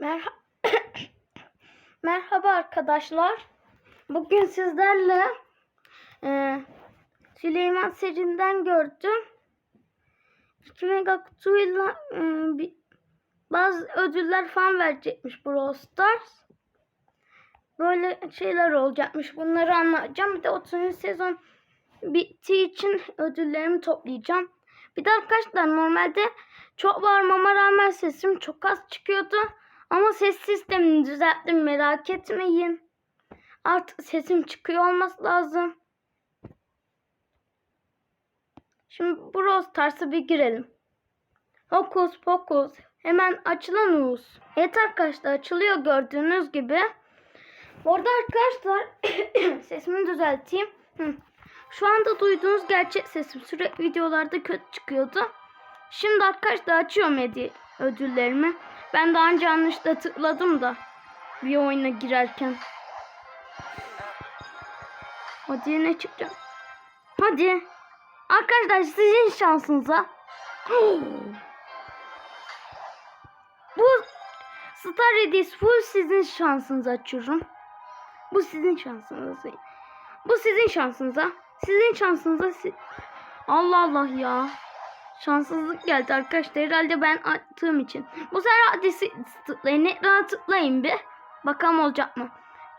Merhaba. Merhaba arkadaşlar. Bugün sizlerle e, Süleyman Serin'den gördüm. 2 mega kutuyla e, bazı ödüller falan verecekmiş Brawl Stars. Böyle şeyler olacakmış. Bunları anlatacağım. Bir de 30. sezon bittiği için ödüllerimi toplayacağım. Bir de arkadaşlar normalde çok bağırmama rağmen sesim çok az çıkıyordu. Ama ses sistemini düzelttim merak etmeyin. Artık sesim çıkıyor olması lazım. Şimdi Brawl Stars'a bir girelim. Hokus pokus. Hemen açılan Uğuz. Evet arkadaşlar açılıyor gördüğünüz gibi. Bu arada arkadaşlar sesimi düzelteyim. Hı. Şu anda duyduğunuz gerçek sesim sürekli videolarda kötü çıkıyordu. Şimdi arkadaşlar açıyorum hediye ödüllerimi. Ben daha önce yanlışla tıkladım da bir oyuna girerken. Hadi ne çıkacak? Hadi. Arkadaşlar sizin şansınıza. Bu Star Redis full sizin şansınıza açıyorum. Bu sizin şansınıza. Bu sizin şansınıza. Sizin şansınıza. Allah Allah ya. Şanssızlık geldi arkadaşlar. Herhalde ben attığım için. Bu sefer siz tıklayın. Ekrana tıklayın bir. Bakalım olacak mı?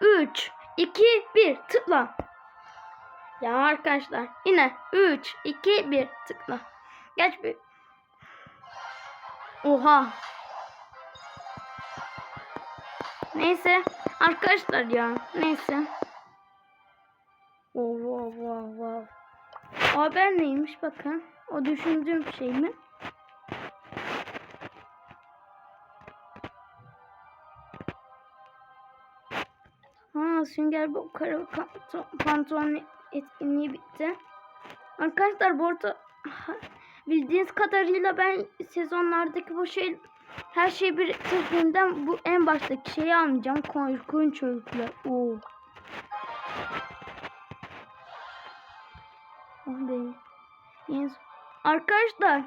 3, 2, 1 tıkla. Ya arkadaşlar yine 3, 2, 1 tıkla. Geç bir. Oha. Neyse arkadaşlar ya. Neyse. Oh, wow, wow, wow. Haber neymiş bakın. O düşündüğüm şey mi? Ha sünger bu kara pantolon etkinliği bitti. Arkadaşlar bu arada bildiğiniz kadarıyla ben sezonlardaki bu şey her şeyi biriktirdiğimden bu en baştaki şeyi almayacağım. Korkunç öyküler. Oo. Oh be. Yes. Arkadaşlar.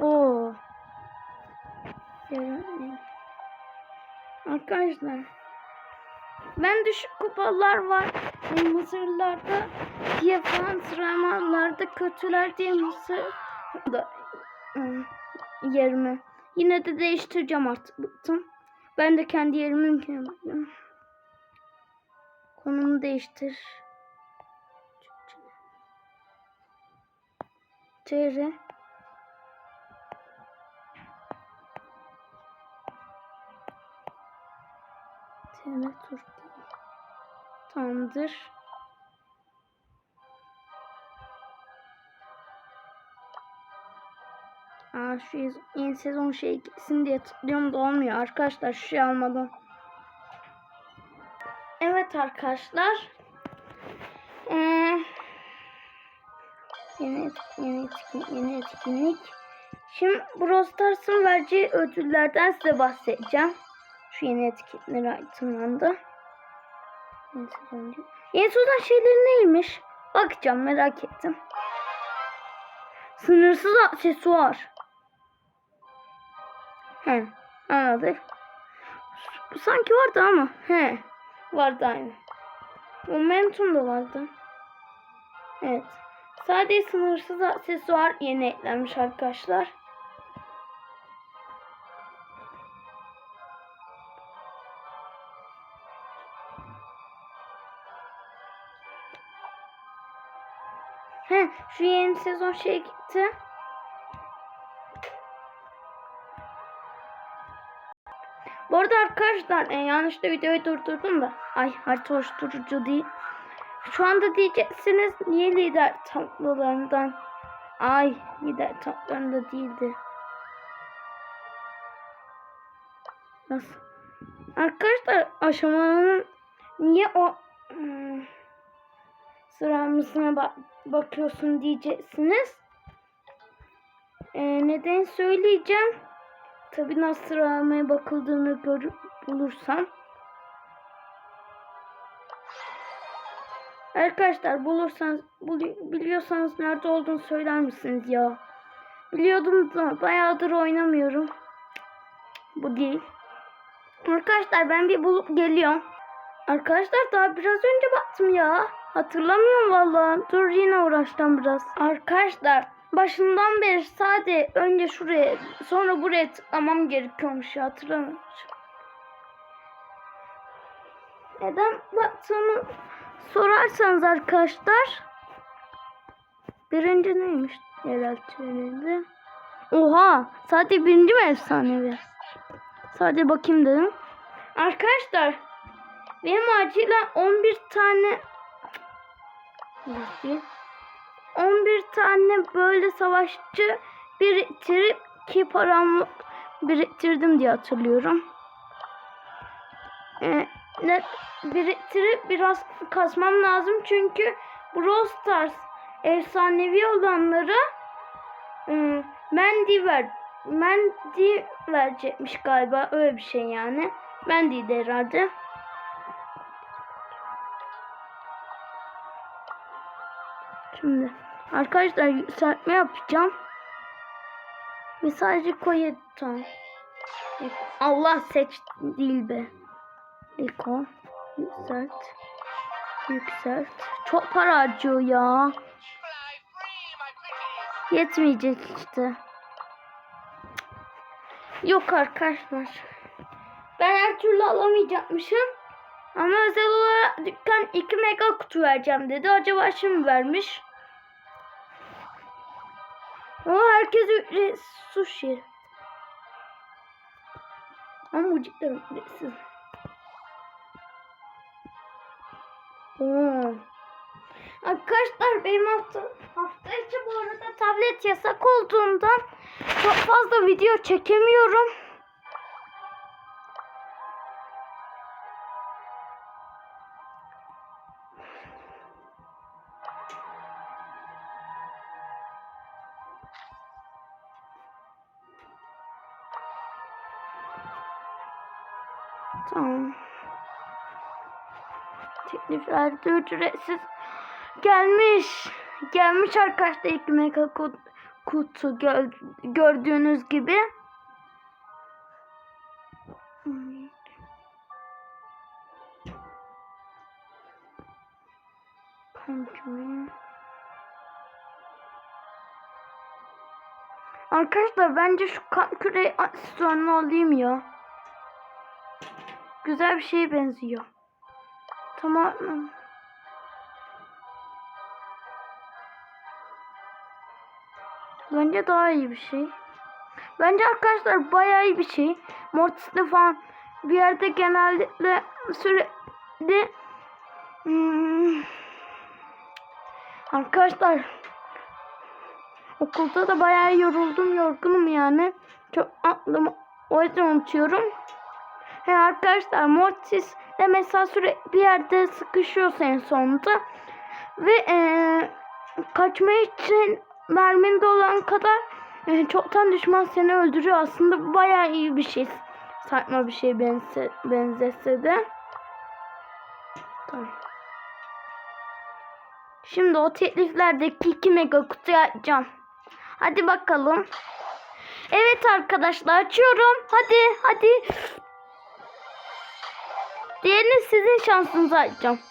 Oo. Yani- Arkadaşlar. Ben düşük kupalar var. E, Mısırlarda diye falan sıralamalarda kötüler diye Mısır da yerimi. Yine de değiştireceğim artık bıktım. Ben de kendi yerimi mümkün Konumu değiştir. TR TR Türkiye Tamamdır. Aa, şu yeni- sezon şey gitsin diye tıklıyorum da olmuyor arkadaşlar şu şey almadan. Evet arkadaşlar. Ee, yeni, yeni etkinlik, yeni etkinlik. Şimdi Brawl Stars'ın vereceği ödüllerden size bahsedeceğim. Şu yeni etkinlikleri sezon, yeni sezon şeyleri neymiş? Bakacağım merak ettim. Sınırsız aksesuar. He, anladık. Sanki vardı ama. He, vardı aynı. Momentum da vardı. Evet. Sadece sınırsız aksesuar yeni eklenmiş arkadaşlar. He, şu yeni sezon şey gitti. Arada arkadaşlar e, yanlışlıkla videoyu durdurdum da. Ay harita oluşturucu değil. Şu anda diyeceksiniz niye lider tablolarından. Ay lider tablolarında değildi. Nasıl? Arkadaşlar aşamaların niye o hmm, sıralamısına bak bakıyorsun diyeceksiniz. E, neden söyleyeceğim. Tabii nasıl sıralamaya bakıldığını görüp bulursam. Arkadaşlar bulursanız bul- biliyorsanız nerede olduğunu söyler misiniz ya? Biliyordum da bayağıdır oynamıyorum. Bu değil. Arkadaşlar ben bir bulup geliyorum. Arkadaşlar daha biraz önce baktım ya. Hatırlamıyorum vallahi. Dur yine uğraştım biraz. Arkadaşlar başından beri sadece önce şuraya sonra buraya tıklamam gerekiyormuş ya hatırlamıyorum. Neden baktığımı sorarsanız arkadaşlar. Birinci neymiş yerel treninde? Oha sadece birinci mi efsanevi? Sadece bakayım dedim. Arkadaşlar benim acilen 11 tane Bakayım. 11 tane böyle savaşçı biriktirip ki paramı biriktirdim diye hatırlıyorum. Ee, ne, biriktirip biraz kasmam lazım çünkü Brawl Stars efsanevi olanları ıı, Mandy ver Mandy verecekmiş galiba öyle bir şey yani. Mandy'di herhalde. Şimdi arkadaşlar yükseltme yapacağım. Ve sadece. Allah seç değil be. Liko. Yükselt. Yükselt. Çok para harcıyor ya. Yetmeyecek işte. Yok arkadaşlar. Ben her türlü alamayacakmışım. Ama özel olarak dükkan 2 mega kutu vereceğim dedi. Acaba şimdi vermiş. Ama herkes ücretsiz sushi. Ama bu cidden ücretsiz. Oo. Arkadaşlar benim hafta, hafta içi bu arada tablet yasak olduğundan çok fazla video çekemiyorum. Tamam. Teklifler ücretsiz gelmiş. Gelmiş arkadaşlar ilk mega kut- kutu gö- gördüğünüz gibi. Arkadaşlar bence şu kan küre aksesuarını alayım ya. Güzel bir şeye benziyor. Tamam. Bence daha iyi bir şey. Bence arkadaşlar bayağı iyi bir şey. Mortis'te falan bir yerde genellikle sürekli Hmm. arkadaşlar okulda da bayağı yoruldum yorgunum yani. Çok aklımı o yüzden unutuyorum. He arkadaşlar Mortis de mesela sürekli bir yerde sıkışıyorsa en sonunda ve eee kaçma için merminde olan kadar e, çoktan düşman seni öldürüyor. Aslında bu bayağı iyi bir şey. Saçma bir şey benze, benzese de. Tamam. Şimdi o tekliflerdeki 2 mega kutuyu açacağım. Hadi bakalım. Evet arkadaşlar açıyorum. Hadi hadi. Diğerini sizin şansınıza açacağım.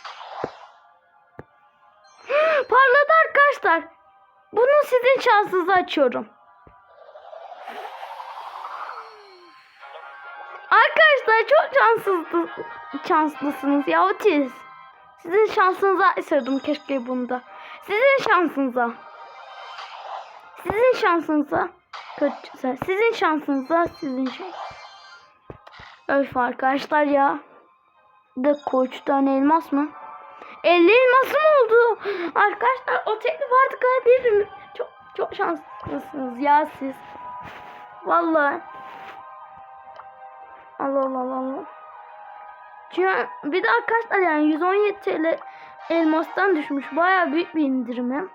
Parladı arkadaşlar. Bunu sizin şansınıza açıyorum. Arkadaşlar çok şanssız, şanslısınız ya Otis. Sizin şansınıza açıyordum keşke bunda. Sizin şansınıza. Sizin şansınıza. Kötü, sizin şansınıza, sizin şansınıza. Öf arkadaşlar ya. De koç tane elmas mı? 50 elmasım oldu. Arkadaşlar o teklif artık bir çok çok şanslısınız ya siz. Vallahi. Allah Allah Allah Allah. Çünkü bir de arkadaşlar yani 117 TL elmastan düşmüş. Baya büyük bir indirimi.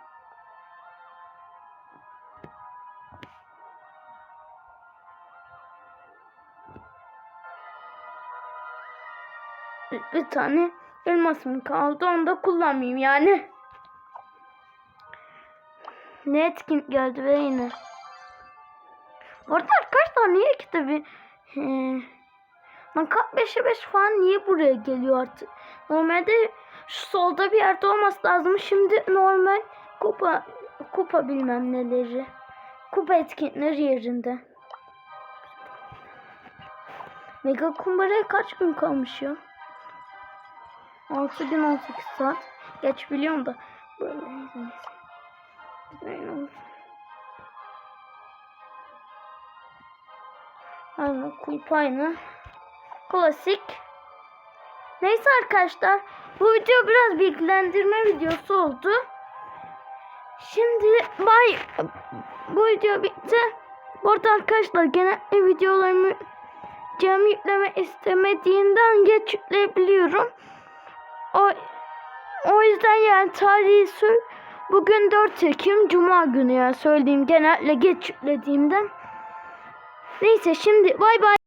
Bir tane elmasım kaldı. Onu da kullanmayayım yani. Ne etkin geldi be yine. Orada arkadaşlar niye kitabı He. Lan kat 5'e 5 falan niye buraya geliyor artık? Normalde şu solda bir yerde olması lazım. Şimdi normal kupa kupa bilmem neleri. Kupa etkinlikleri yerinde. Mega kumbaraya kaç gün kalmış ya? 6 gün 18 saat. Geç biliyorum da. Böyle neyse. Böyle olsun. Aynı kulp aynı. Klasik. Neyse arkadaşlar. Bu video biraz bilgilendirme videosu oldu. Şimdi bay bu video bitti. Bu arada arkadaşlar genelde videolarımı cam yükleme istemediğinden geç yükleyebiliyorum. O, o yüzden yani tarihi sö- Bugün 4 Ekim Cuma günü ya söylediğim genelde geç yüklediğimden. Neyse şimdi bay bay.